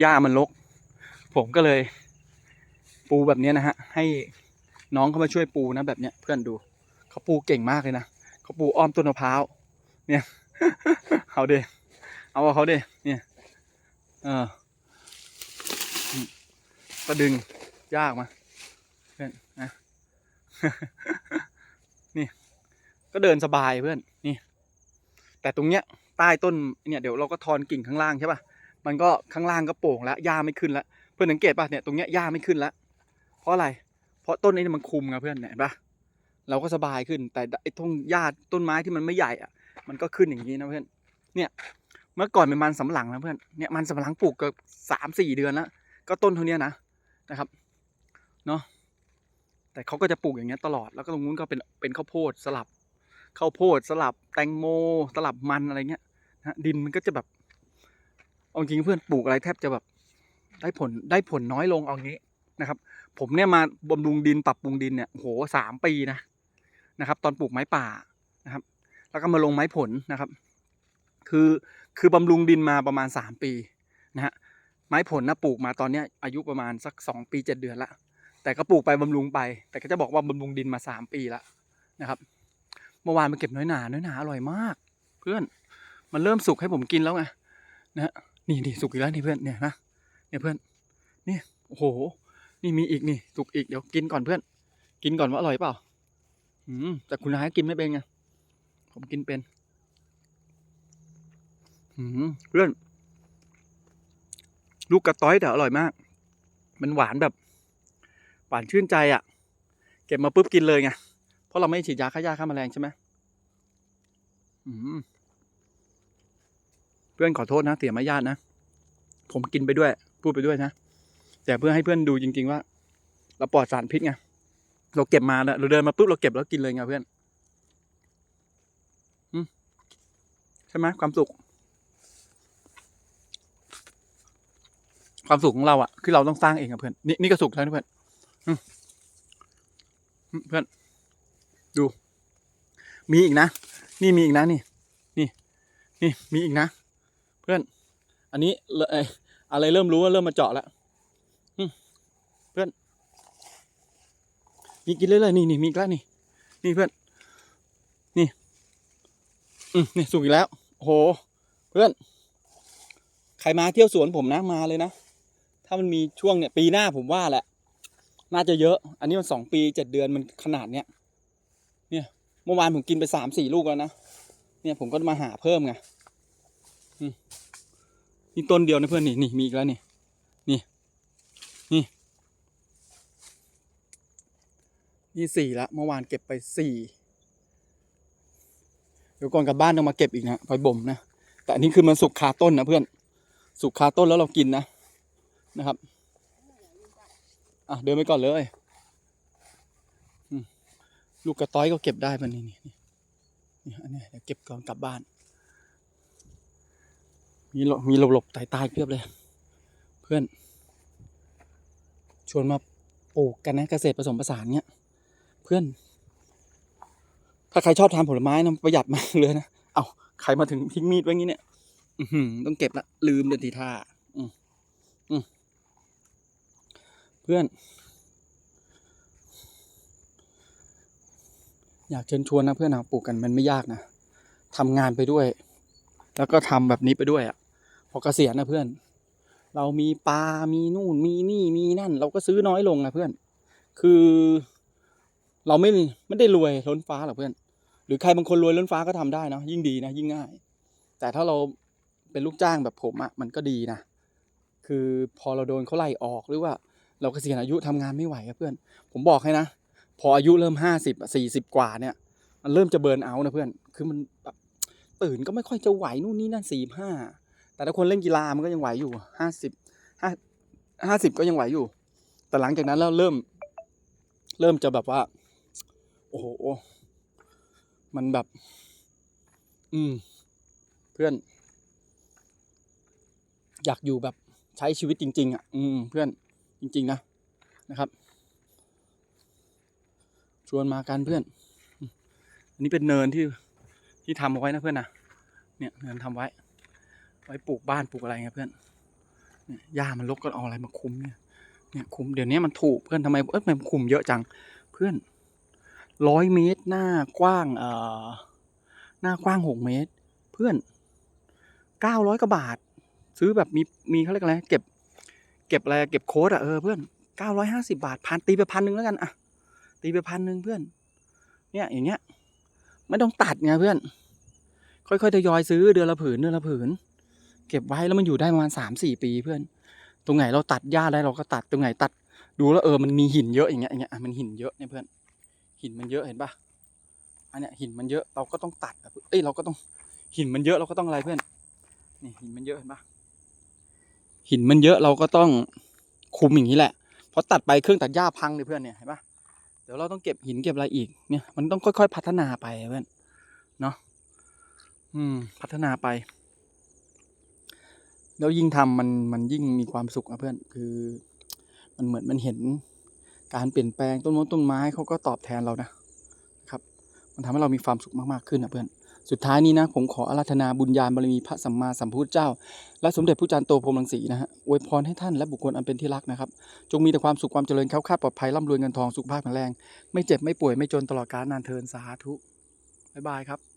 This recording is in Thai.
หญ้ามันรกผมก็เลย ปูแบบนี้นะฮะ ให้น้องเขามาช่วยปูนะแบบเนี้ยเพื่อนดูเขาปูเก่งมากเลยนะเขาปูอ้อมต้นมะพร้าวเนี่ยเอาเดเอาเอาเขาเดเนี่ยเออก็ดึงยากมาเพื่อนนะนี่ ก็เดินสบายเพื่อนนี่ แต่ตรงเนี้ยใต้ต้นเนี่ยเดี๋ยวเราก็ทอนกิ่งข้างล่างใช่ป่ะ มันก็ข้างล่างก็โป่งแล้วหญ้าไม่ขึ้นแล้วเพื่อนสังเกตป่ะเนี่ยตรงเนี้ยหญ้าไม่ขึ้นแล้วเพราะอะไร เพราะต้นนี้มันคุมไงเพื่อนเนี่ยเห็นป่ะเราก็สบายขึ้น แต่ไอ้ต้นหญ้าต้นไม้ที่มันไม่ใหญ่อะ มันก็ขึ้นอย่างนี้นะเพื่อน เนี่ย เมื่อก่อนเป็นมันสำหลังนะเพื่อน เนี่ยมันสำหลังปลูกเกือบสามสี่เดือนแล้วก็ต้นเท่านี้นะนะครับเนาะแต่เขาก็จะปลูกอย่างเงี้ยตลอดแล้วก็ตรงนู้นก็เป็นเป็นข้าวโพดสลับข้าวโพดสลับแตงโม สลับมันอะไรเงี้ยนะดินมันก็จะแบบ เอาจริงเพื่อนปลูกอะไรแทบจะแบบได้ผลได้ผลน้อยลงเอางี้นะครับ ผมเนี่ยมาบำรุงดินปรับปรุงดินเนี่ยโอ้โหสามปีนะนะครับ ตอนปลูกไม้ป่านะครับ แล้วก็มาลงไม้ผลนะครับ คือคือบำรุงดินมาประมาณสามปีนะฮะไม้ผลนะปลูกมาตอนเนี้ยอายุประมาณสักสองปีเจ็ดเดือนละแต่ก็ปลูกไปบำรุงไป แต่ก็จะบอกว่าบำรุงดินมาสามปีละนะครับ เมื่อวานมาเก็บน้อยหนาน้อยหนาอร่อยมาก เพื่อนมันเริ่มสุกให้ผมกินแล้วไงนะฮะ นี่นี่สุกอีกแล้วนี่เพื่อนเนี่ยนะเนี่ยเพื่อนนี่โอ้โห นี่มีอีกนี่สุกอีกเดี๋ยวกินก่อนเพื่อน กินก่อนว่าอร่อยเปล่าอืมแต่คุณนายกินไม่เป็นไงผมกินเป็นอืมเพื่อน ลูกกระต้อยแต่อร่อยมาก มันหวานแบบ หวานชื่นใจอะ่ะ เก็บมาปุ๊บกินเลยไงเพราะเราไม่ฉีดยาฆ่าหญ้าฆ่าแมลงใช่ไหมอืม พื่อนขอโทษนะเสียมารยาทนะ ผมกินไปด้วย พูดไปด้วยนะ แต่เพื่อให้เพื่อนดูจริง ๆ ว่า เราปลอดสารพิษไง เราเก็บมาเนี่ยเราเดินมาปุ๊บเราเก็บแล้วกินเลยไงเพื่อนอืใช่ไหมความสุข ความสุขของเราอะคือเราต้องสร้างเองอะเพื่อน นี่นี่ก็สุขแล้วนะเพื่อนอเพื่อน ดู มีอีกนะ นี่มีอีกนะนี่ นี่ นี่มีอีกนะ เพื่อน อันนี้เลเอ่อะไรเริ่มรู้ว่าเริ่มมาเจาะแล้วเพื่อน มีกินเรื่อยๆนี่นี่มีกแล้วนี่นี่เพื่อน นี่ อืมนี่สุกอีกแล้วโห เพื่อน ใครมาเที่ยวสวนผมนะมาเลยนะ ถ้ามันมีช่วงเนี่ยปีหน้าผมว่าแหละ น่าจะเยอะ อันนี้มันสองปีเจ็ดเดือนมันขนาดเนี้ย เนี่ย เมื่อวานผมกินไปสามสี่ลูกแล้วนะ เนี่ยผมก็มาหาเพิ่มไง นี่ต้นเดียวนะเพื่อนนี่นี่มีอีกแล้วนี่นี่นี่นี่สี่ละเมื่อวานเก็บไปสี่เดี๋ยวก่อนกลับบ้านต้องมาเก็บอีกนะไปบ่มนะแต่อันนี้คือมันสุกคาต้นนะเพื่อน สุกคาต้นแล้วเรากินนะนะครับอะเดินไปก่อนเลยลูกกระต้อยก็เก็บได้มันนี่นี่นี่นี่อันนี้เดี๋ยวเก็บก่อนกลับบ้าน มีหลบมีหลบหลบตายตายเพียบเลย เพื่อน ชวนมาปลูกกันนะเกษตรผสมผสานเนี้ยเพื่อน ถ้าใครชอบทานผลไม้นะประหยัดมากเลยนะเอาใครมาถึงทิ้งมีดไว้งี้เนี่ยอืต้องเก็บละลืมเดินทีท่าเพื่อน อยากเชิญชวนนะเพื่อนนะปลูกกันมันไม่ยากนะทำงานไปด้วย แล้วก็ทำแบบนี้ไปด้วยอะ่ะ พอเกษียณนะเพื่อน เรามีปลา มีนู่น มีนี่ มีนั่น เราก็ซื้อน้อยลงนะเพื่อน คือ เราไม่ไม่ได้รวยล้นฟ้าหรอกเพื่อน หรือใครบางคนรวยล้นฟ้าก็ทำได้นะยิ่งดีนะยิ่งง่าย แต่ถ้าเราเป็นลูกจ้างแบบผมอะ่ะมันก็ดีนะ คือพอเราโดนเขาไล่ออกหรือว่า เราเกษียณอายุทำงานไม่ไหวอะเพื่อน ผมบอกให้นะ พออายุเริ่มห้าสิบสี่สิบกว่าเนี่ย มันเริ่มจะเบิร์นเอาท์นะเพื่อน คือมันแบบตื่นก็ไม่ค่อยจะไหวนู่นนี่นั่นสี่ห้า แต่ถ้าคนเล่นกีฬามันก็ยังไหวอยู่ห้าสิบห้าห้าสิบก็ยังไหวอยู่ แต่หลังจากนั้นแล้วเริ่ม เริ่มจะแบบว่า โอ้โห มันแบบ อืม เพื่อน อยากอยู่แบบใช้ชีวิตจริง ๆ อะ อืม เพื่อนจริง ๆ นะนะครับ ชวนมากันเพื่อน อันนี้เป็นเนินที่ที่ทำเอาไว้นะเพื่อนนะเนี่ยเนินทำไว้ ไว้ปลูกบ้านปลูกอะไรเงี้ยเพื่อนเนี่ยหญ้ามันรกก็เอาอะไรมาคุมเนี่ยเนี่ยคุมเดี๋ยวนี้มันถูกเพื่อนทำไมเอ้ยทำไมมันคุมเยอะจัง เพื่อนร้อยเมตรหน้ากว้างเอ่อหน้ากว้างหกเมตร เพื่อนเก้าร้อยกว่าบาท ซื้อแบบมีมีเขาเรียกอะไรเก็บ เก็บอะไรเก็บโค้ดอะเออเพื่อนเก้าร้อยห้าสิบาทพันตีไปพันหนึ่งแล้วกันอะตีไปพันหนึ่งเพื่อน เนี่ยอย่างเงี้ย ไม่ต้องตัดไงเพื่อน ค่อยๆทยอยซื้อเดือนละผืนเดือนละผืน เก็บไว้แล้วมันอยู่ได้ประมาณสามสี่ปีเพื่อน ตรงไหนเราตัดหญ้าได้เราก็ตัดตรงไหนตัดดูแล้วเออมันมีหินเยอะอย่างเงี้ยอย่างเงี้ยมันหินเยอะเนี่ยเพื่อน หินมันเยอะเห็นปะอันเนี้ยหินมันเยอะเราก็ต้องตัดอะเอ้ยเราก็ต้องหินมันเยอะเราก็ต้องอะไรเพื่อนนี่หินมันเยอะเห็นปะหินมันเยอะเราก็ต้องคุมอย่างนี้แหละเพราะตัดไปเครื่องตัดหญ้าพังเลยเพื่อนเนี่ยเห็นปะเดี๋ยวเราต้องเก็บหินเก็บอะไรอีกเนี่ยมันต้องค่อยๆพัฒนาไปเพื่อนเนาะอืม พัฒนาไป แล้วยิ่งทำมันมันยิ่งมีความสุขนะเพื่อนคือมันเหมือนมันเห็นการเปลี่ยนแปลงต้นไม้ต้นไม้เขาก็ตอบแทนเรานะครับ มันทำให้เรามีความสุขมากๆขึ้นนะเพื่อนสุดท้ายนี้นะผมขออาราธนาบุญญาบารมีพระสัมมาสัมพุทธเจ้า และสมเด็จพระจารย์โตพรมรังสีนะฮะอวยพรให้ท่านและบุคคลอันเป็นที่รักนะครับ จงมีแต่ความสุขความเจริญแค้วคลาดปลอดภัยร่ำรวยเงินทองสุขภาพแข็งแรง ไม่เจ็บไม่ป่วยไม่จนตลอดกาลนานเทินสาธุบ๊ายบายครับ